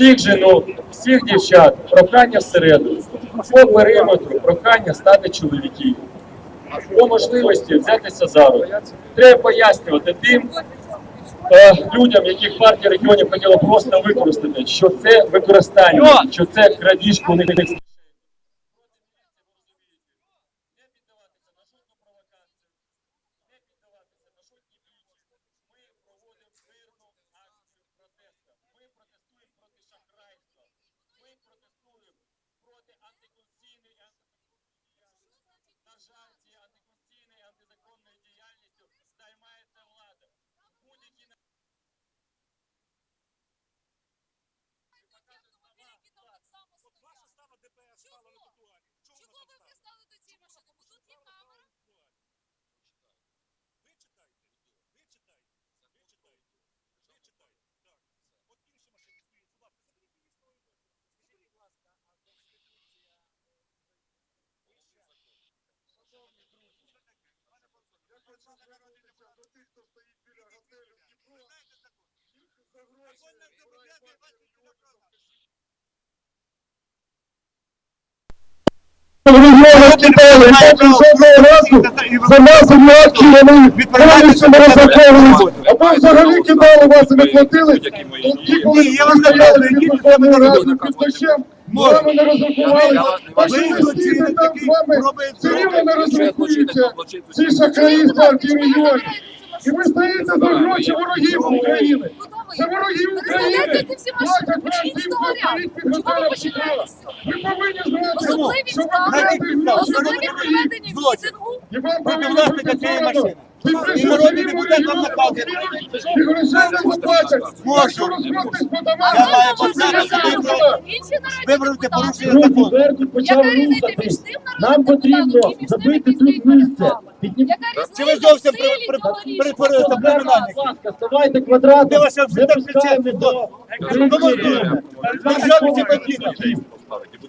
всіх жінок, всіх дівчат, прохання всередину, по периметру, прохання стати чоловіків. По можливості взятися за руку. Треба пояснювати тим е, людям, яких партія регіонів хотіла просто використати, що це використання, що це у них. На жаль, антиконституційною антизаконною діяльністю займається влада. Будь-які Ваша става ДПС стала на тротуарі. Чому Чого вона ви там стала? пристали до цієї машини? Бо тут є камера. Ви читайте. Ви читайте. Ви читайте. Ви читайте. Так. От інші машини стоять. Будь ласка, заберіть її з тої машини. Скажіть, будь ласка, а Конституція... Я хочу звернутися до тих, хто стоїть біля готелю Дніпро. Їх за гроші збирає партія регіонів. Регіони кидали, поки жодного разу за нас ніякі повністю не розраховували. Або взагалі кидали вас і не платили. Ті, коли стояли під дощем, вами не розрахувалися. Там з вами, все рівно не розрахуються ці шахраї з партії регіонів. І ви стоїте за гроші ворогів України. Це ворогів України. Вам хто стоїть під. Ви повинні знати, що ви стали, ведете особливість проведення мітингу. і вам повинні бути соромно. Ви прийшли народний депутат вам наказує. І грошей не заплатять. Якщо розходитесь по домам, Я маю то ви Вибрати порушення закону. Почав Нам потрібно забити тут місце. Чи ви зовсім перетворилися в кримінальних? Будь ласка, ставайте. Де ваша до ці.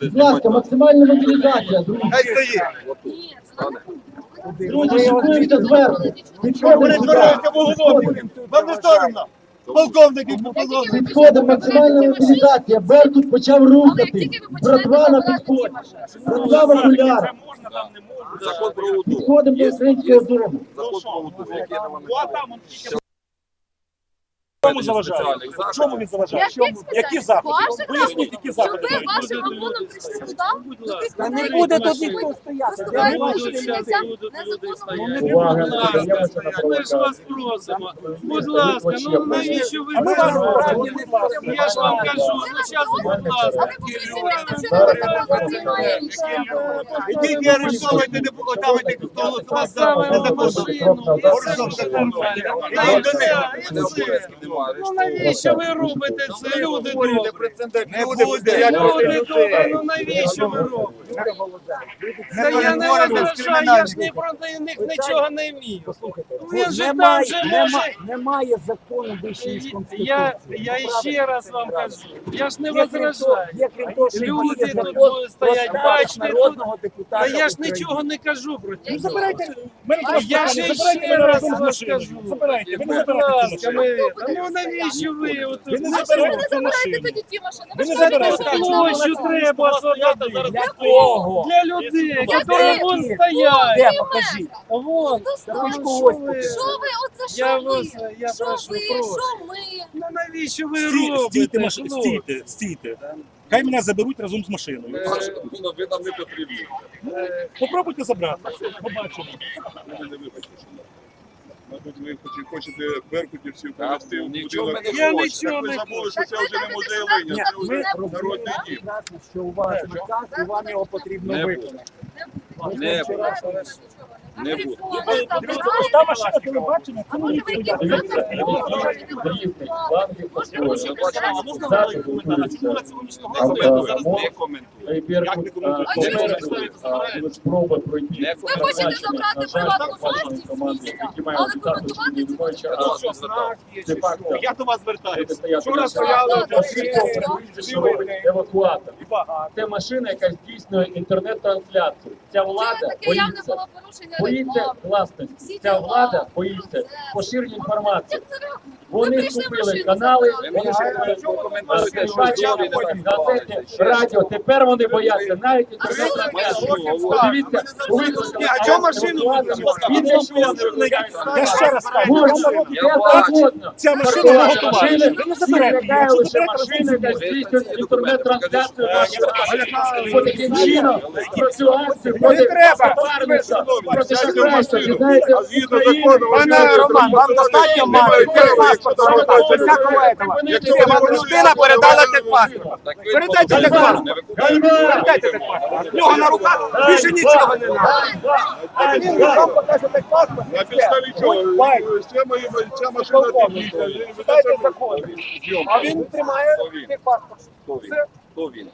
Будь ласка, максимальна мобілізація, друзі. Хай стоїть. Друзі, шикуємося зверху. Підходимо сюди. Перетворилися в уголовників. Вам не соромно? Полковники, полковники. Підходимо, максимальна мобілізація. Беркут почав починаєте Братва на підході. Братва в окулярах. Закон про УДУ. Підходимо до українського дому. Закон про УДУ, який нам Чому заважає? Чому він заважає? Які заходи? Поясніть, які Щоб заходи. ви вашим ОМОНом прийшли туди, Та не буде тут ніхто стояти. Не не піддаємося на Ми ж вас просимо. Будь ласка, ну навіщо ви ми це робите? не. Я ж вам кажу, ну зараз, будь ласка. Не. Ідіть і арештовуйте депутатів, хто голосував за Саме незаконно. машину, і Ну навіщо ви робите це, люди добрі? Не буде. Люди добрі, ну навіщо ви робите? Та я не возражаю, я ж не проти них нічого не вмію. Він же там Немає, же може... немає закону вище ніж. Я, я ще раз вам кажу, я ж не возражаю. Люди тут будуть стоять, бачите, тут. Та я ж нічого не кажу проти. Ну, цього. забирайте. Я ще ще раз вам скажу. Забирайте, ви не Будь забирайте ну навіщо ви? Ви не А чому ви не забираєте тоді ті машини? Ви ж не кажете, забирайте. що Площу треба освободити. Для кого? Для людей, які тих. вон Де, стоять. покажіть. Вон. Ну, когось що ви? Що ви, за Я що ви? вас, я Що прошу, ви, прошу. що ми? Ну навіщо ви Стій- робите? Стійте, маши- стійте, стійте. Хай мене заберуть разом з машиною. Ну, Ви нам не потрібні. Попробуйте забрати. Побачимо. Не вибачте, що хочете беркутівців повести в будинок. Я нічого Ви не забули, що це вже не музей Леніна, це вже народний дім. що у вас наказ, і вам його потрібно Не виконати. Не буде. Не буде. Та машина телебачення, це не спроба пройти. Ви хочете забрати приватну власність але коментувати це Це. Я до вас звертаюся. Вчора стояли евакуатор. Це машина, яка здійснює інтернет-трансляцію. Ця влада таке явне було порушення боїться власності. Ця влада боїться поширення інформації. Вони купили канали, вони купили газети, радіо. Тепер вони бояться навіть викликали. А машину для чого не викликає? Я ще раз. Ця машина не готова. лише машини, яка здійснює інтернет-трансляцію таким чином про цю акцію проти треба. Парника, проти шахрайства, Пане Роман, вам ви достатньо не всякого этого. Вам людина передала техпаспорт. Передайте техпаспорт. Передайте техпаспорт. В нього на руках більше нічого не треба. Він вам покаже техпаспорт. На підставі чого? Ця машина технічна. Читайте закон. А він тримає техпаспорт. Хто він? Хто він?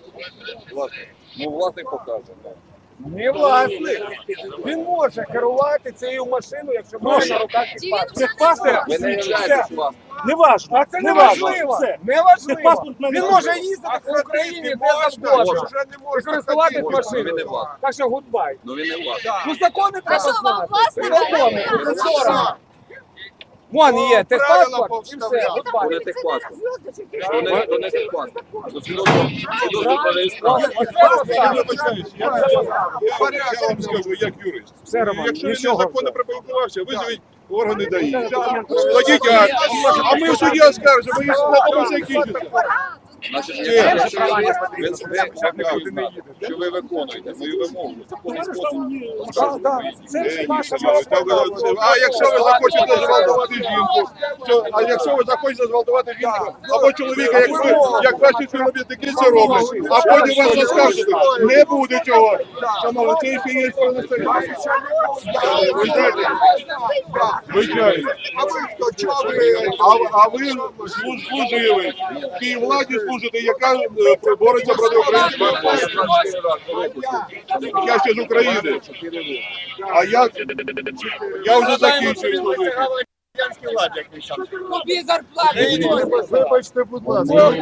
Власник. Ну, власник покаже. Ну. Не власник. Він може керувати цією машиною, якщо має на руках техпаспорт. Техпаспорт Ви не являєтесь власником. Не важно. А це не важливо. Не важливо. Він може їздити по Україні де завгодно. Вже не І можна користуватись Можна, але не машиною. власник. Так що гудбай. Ну він не власник. Ну закони треба що, вам знати. власник? Закони, це соромно. Вон є техпаспорт і все, про реєстрацію. Я вибачаюсь, я, я, я вам скажу, як юрист. Все, Роман, Якщо він нічого. незаконно припаркувався, визовіть органи ДАІ. Складіть акт. А ми в суді оскаржимо, і на тому все Ви ви- ви що ви виконуєте мою вимогу. Законний спосіб. Ж А якщо ви захочете зґвалтувати жінку, а якщо ви захочете зґвалтувати жінку або чоловіка, як ви, як ваші співробітники це роблять, а потім вас оскаржити, не буде цього. Шановні, це ще є. Звичайно. Звичайно. А ви хто? А, ви служ- служили. В тій владі служите, яка е, бореться проти України? Я ще з України. А я, я вже закінчую служити. Тобі зарплату. Вибачте, будь ласка.